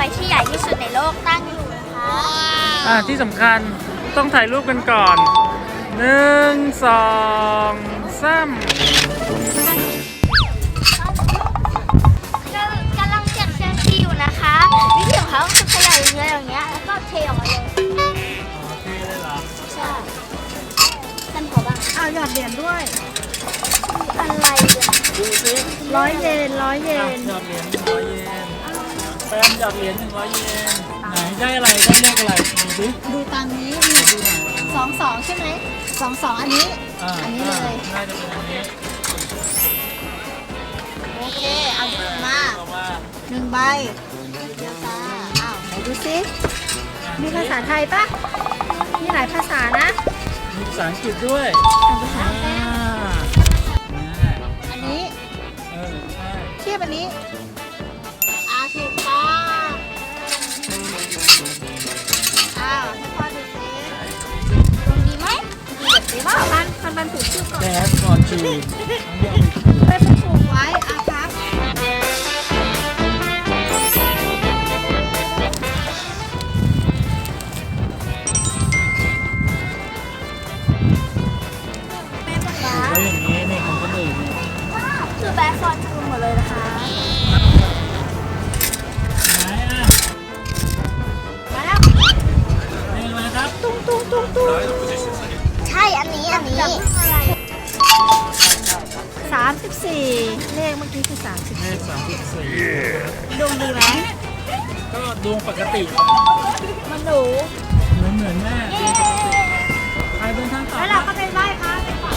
ไฟที่ใหญ่ที่สุดในโลกตั้งอยู่นะคะอ่าที่สำคัญต้องถ่ายรูปกันก่อนหนึ่งสองสามกำลังเจ็บเซนซีอยู่นะคะ วิธีของเขาคือขยายเรืออย่างเงี้ยแล้วก็เทออกมาเลยใช่ท่านขอบ้างเอายอดเหรียญด้วย อะไรเนี่ยร้อยเยนร้อยเยน ยอดเรียญร้อยเยน หยอดเหรียญหนึ่งร้อยเยนไหนได้อะไรได้เลขอะไรดูสิดูตังค์นี้มีสองสองใช่ไหมสองสองอันนี้าอันนี้เลย น่าจะเป็นอันนี้โอเค เอาหยิบมาต่อมาหนึ่งใบเดียวจ้าอ้าวไหนดูซิมีภาษาไทยปะมีหลายภาษานะมีภาษาอังกฤษด้วยอ่านภาษาอ่าแปลเนี่ยอันนี้เออใช่เทียบอันนี้ ให้พ่อดูซิดวงดีไหมดีแบบนี้ว่าพันพันพันถูกชื่อก่อนแดดก่อนจูต้องยอมอีกถูกไปผูกผูกไว้อาครับ แม่บอกว่าแล้วอย่างนี้นี่ของคนอื่นเนี่ย คือแบร์ฟอนทูหมดเลยนะคะ ใช่อันนี้อันนี้สามสิบสี่เลขเมื่อกี้คือสามสิบเลขสามสิบสี่ดวงดีไหมก็ดวงปกติ มันหนูเหมือนเหมือนแม่ดวงปกติใครเป็นทางต่อแล้วเราก็ไปไหว้พระไปขอ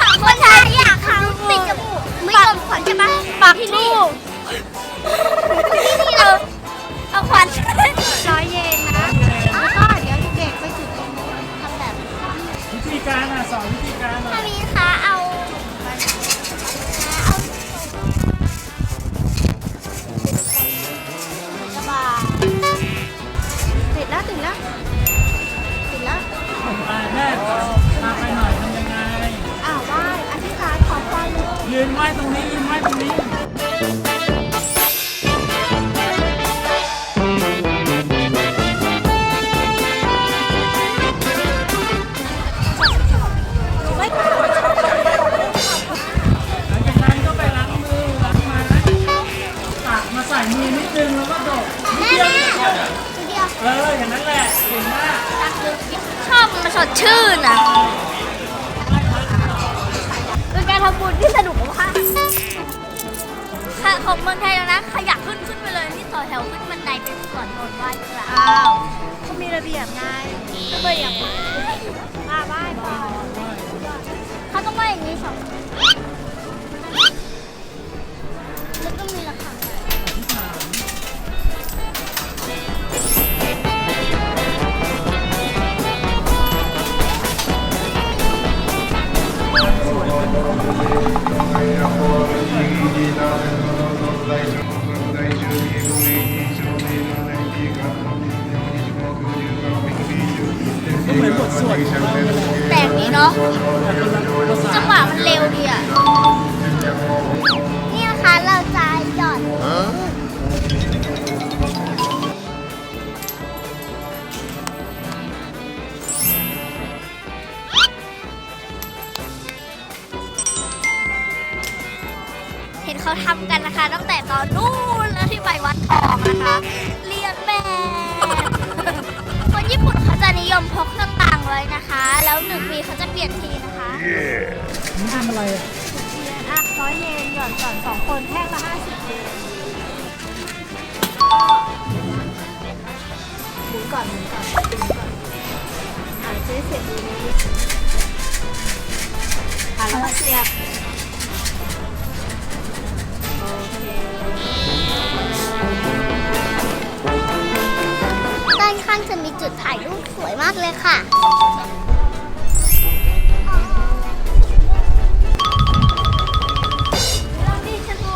ถามคนไทยอยากค่ะปิดจมูกไม่โดนขวัญใช่ปะปากที่นี่ ยืนไหวตรงนี้ยืนไหวตรงนี้ไว้หลังจากนั้นก็ไปล้างมือล้างไม้ตักมาใส่มือนิดนึงแล้วก็โดดนิดเดียวแม่ทีเดียวเอออย่างนั้นแหละเก่งมาก ชอบมันสดชื่นอะ การทำบุญที่สนุกมากค่ะของเมืองไทยแล้วนะขยักขึ้นขึ้นไปเลยที่ต่อแถวขึ้นบันไดเป็นสวนโนนไหว้กราบอ้าวเขามีระเบียบไงก็เลยอ เหมือนบทสวดแต่งนี่เนาะจังหวะมันเร็วดีอะ เขาทำกันนะคะ ตั้งแต่ตอนนู้นแล้วที่ไปวัดทองนะคะ เรียนแบบคนญี่ปุ่นเขาจะนิยมพกสตางค์ไว้นะคะ แล้วหนึ่งปีเขาจะเปลี่ยนทีนะคะนี่ทำอะไรอะอะร้อยเยนก่อนก่อนสองคนแท่งละห้าสิบเยนหมุนก่อนหมุนก่อนหมุนก่อนอ่าเจ๊เสียบดูนี้อะแล้วเสียบ ด้านข้างจะมีจุดถ่ายรูปสวยมากเลยค่ะก็ก็ก็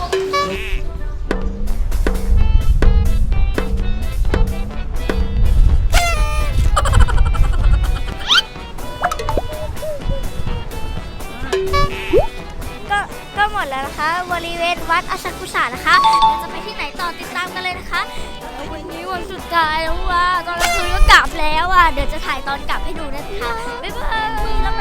หมดแล้วนะคะ บริเวณวัดอาซากุสานะคะเราจะไปที่ไหนต่อติดตามกันเลยนะคะวันนี้วันสุดท้ายแล้วว่าตอนกลางคืนก็กลับแล้วอะเดี๋ยวจะถ่ายตอนกลับให้ดูนะคะบ๊ายบายแล้วไป